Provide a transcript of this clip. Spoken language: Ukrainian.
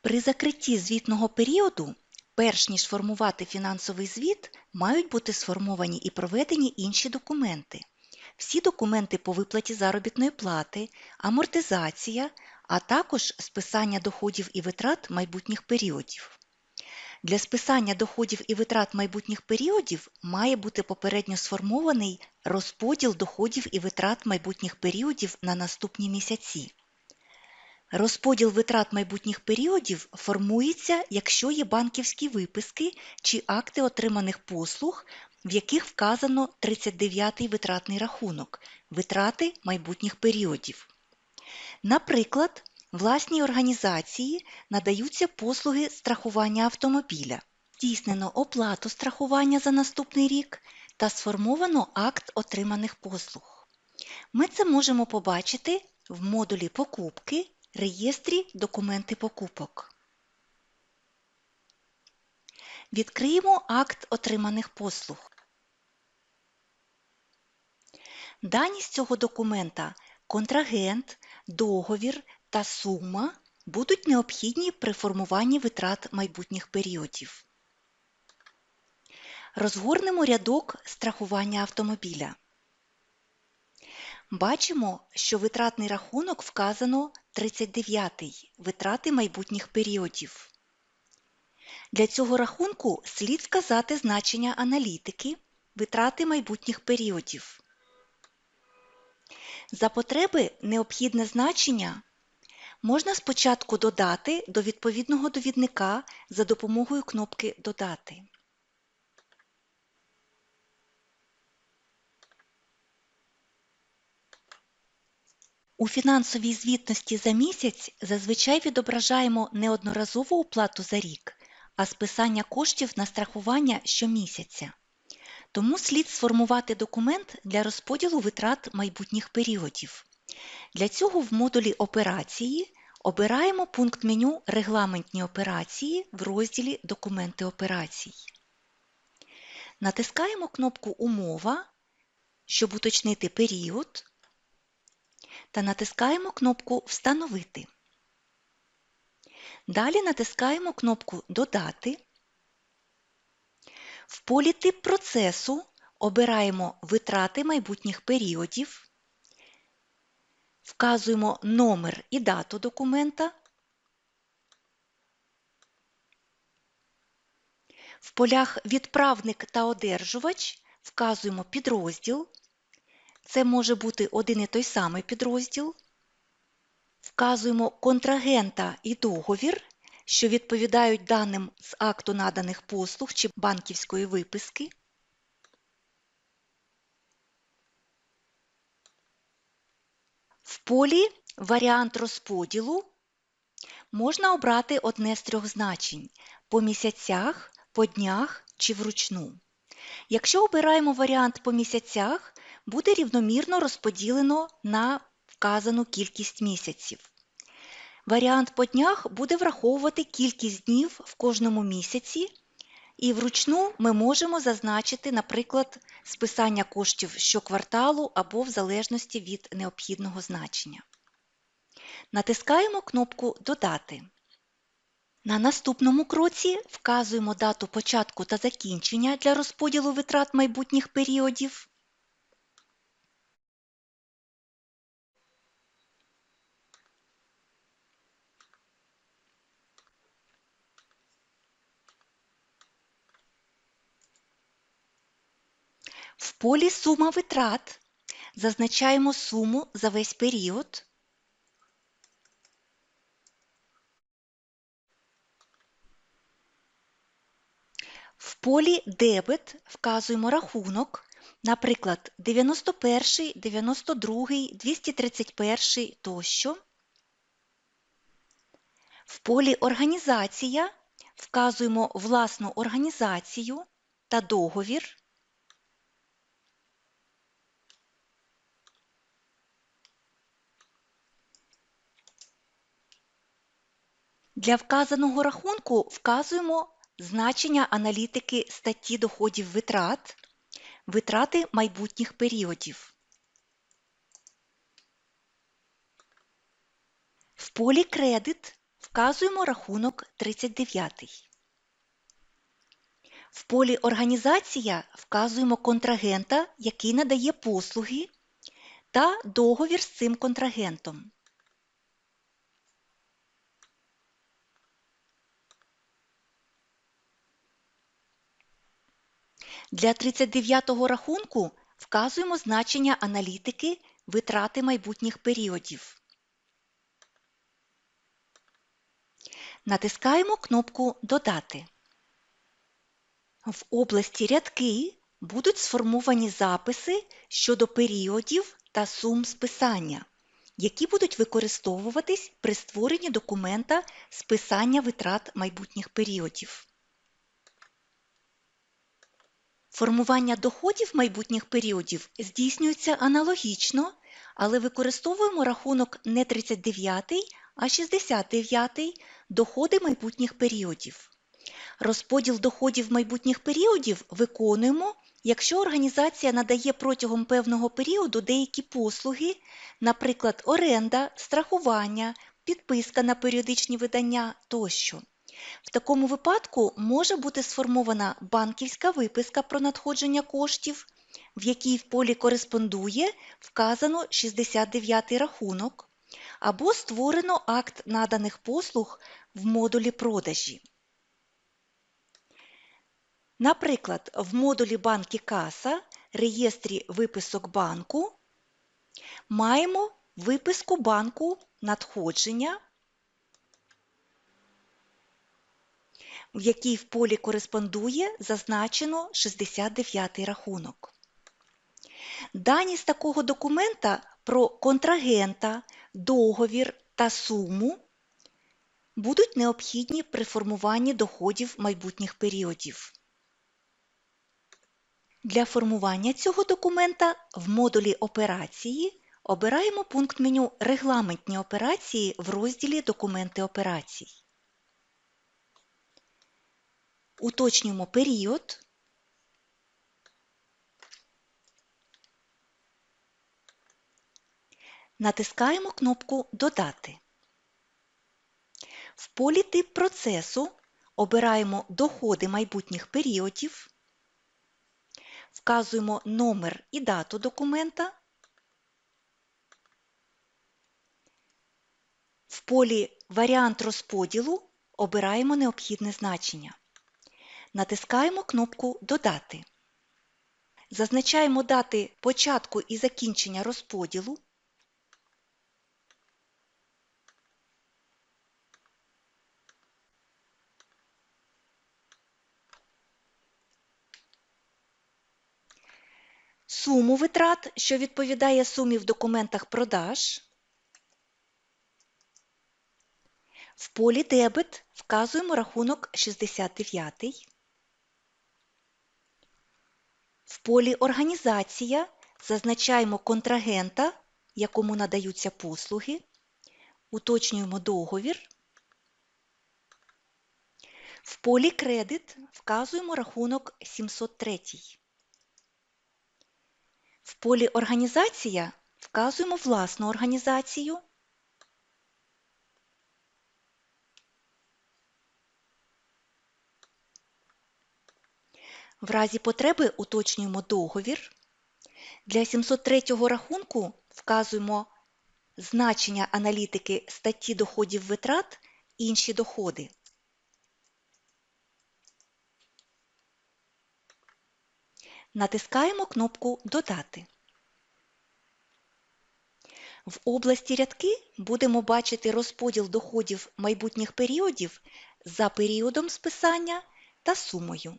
При закритті звітного періоду, перш ніж формувати фінансовий звіт, мають бути сформовані і проведені інші документи. Всі документи по виплаті заробітної плати, амортизація, а також списання доходів і витрат майбутніх періодів. Для списання доходів і витрат майбутніх періодів має бути попередньо сформований розподіл доходів і витрат майбутніх періодів на наступні місяці. Розподіл витрат майбутніх періодів формується, якщо є банківські виписки чи акти отриманих послуг, в яких вказано 39-й витратний рахунок витрати майбутніх періодів. Наприклад, власній організації надаються послуги страхування автомобіля, здійснено оплату страхування за наступний рік та сформовано акт отриманих послуг. Ми це можемо побачити в модулі покупки реєстрі документи покупок. Відкриємо акт отриманих послуг. Дані з цього документа контрагент, договір та сума будуть необхідні при формуванні витрат майбутніх періодів. Розгорнемо рядок страхування автомобіля. Бачимо, що витратний рахунок вказано 39 витрати майбутніх періодів. Для цього рахунку слід вказати значення аналітики витрати майбутніх періодів. За потреби необхідне значення можна спочатку додати до відповідного довідника за допомогою кнопки Додати. У фінансовій звітності за місяць зазвичай відображаємо не одноразову оплату за рік, а списання коштів на страхування щомісяця. Тому слід сформувати документ для розподілу витрат майбутніх періодів. Для цього в модулі Операції обираємо пункт меню Регламентні операції в розділі Документи операцій. Натискаємо кнопку Умова, щоб уточнити період та натискаємо кнопку Встановити. Далі натискаємо кнопку Додати. В полі Тип процесу обираємо Витрати майбутніх періодів, вказуємо номер і дату документа. В полях Відправник та одержувач вказуємо підрозділ. Це може бути один і той самий підрозділ. Вказуємо контрагента і договір, що відповідають даним з акту наданих послуг чи банківської виписки. В полі Варіант розподілу можна обрати одне з трьох значень по місяцях, по днях чи вручну. Якщо обираємо варіант по місяцях, буде рівномірно розподілено на вказану кількість місяців. Варіант по днях буде враховувати кількість днів в кожному місяці, і вручну ми можемо зазначити, наприклад, списання коштів щокварталу або в залежності від необхідного значення. Натискаємо кнопку Додати. На наступному кроці вказуємо дату початку та закінчення для розподілу витрат майбутніх періодів. В полі Сума витрат зазначаємо суму за весь період. В полі Дебет вказуємо рахунок, наприклад, 91, 92, 231 тощо. В полі Організація вказуємо власну організацію та договір. Для вказаного рахунку вказуємо значення аналітики статті доходів витрат, витрати майбутніх періодів. В полі Кредит вказуємо рахунок 39. В полі Організація вказуємо контрагента, який надає послуги, та договір з цим контрагентом. Для 39-го рахунку вказуємо значення аналітики витрати майбутніх періодів. Натискаємо кнопку Додати. В області Рядки будуть сформовані записи щодо періодів та сум списання, які будуть використовуватись при створенні документа списання витрат майбутніх періодів. Формування доходів майбутніх періодів здійснюється аналогічно, але використовуємо рахунок не 39, а 69 доходи майбутніх періодів. Розподіл доходів майбутніх періодів виконуємо, якщо організація надає протягом певного періоду деякі послуги, наприклад, оренда, страхування, підписка на періодичні видання тощо. В такому випадку може бути сформована банківська виписка про надходження коштів, в якій в полі кореспондує вказано 69 рахунок, або створено акт наданих послуг в модулі продажі. Наприклад, в модулі банки каса реєстрі виписок банку маємо виписку банку надходження, в якій в полі кореспондує зазначено 69 рахунок. Дані з такого документа про контрагента, договір та суму будуть необхідні при формуванні доходів майбутніх періодів. Для формування цього документа в модулі Операції обираємо пункт меню Регламентні операції в розділі Документи операцій. Уточнюємо період. Натискаємо кнопку Додати. В полі Тип процесу обираємо доходи майбутніх періодів, вказуємо номер і дату документа. В полі Варіант розподілу обираємо необхідне значення. Натискаємо кнопку Додати. Зазначаємо дати початку і закінчення розподілу. Суму витрат, що відповідає сумі в документах продаж. В полі Дебет вказуємо рахунок 69. В полі Організація зазначаємо контрагента, якому надаються послуги, уточнюємо договір. В полі Кредит вказуємо рахунок 703. В полі Організація вказуємо власну організацію. В разі потреби уточнюємо договір. Для 703 рахунку вказуємо значення аналітики статті доходів витрат інші доходи. Натискаємо кнопку Додати. В області рядки будемо бачити розподіл доходів майбутніх періодів за періодом списання та сумою.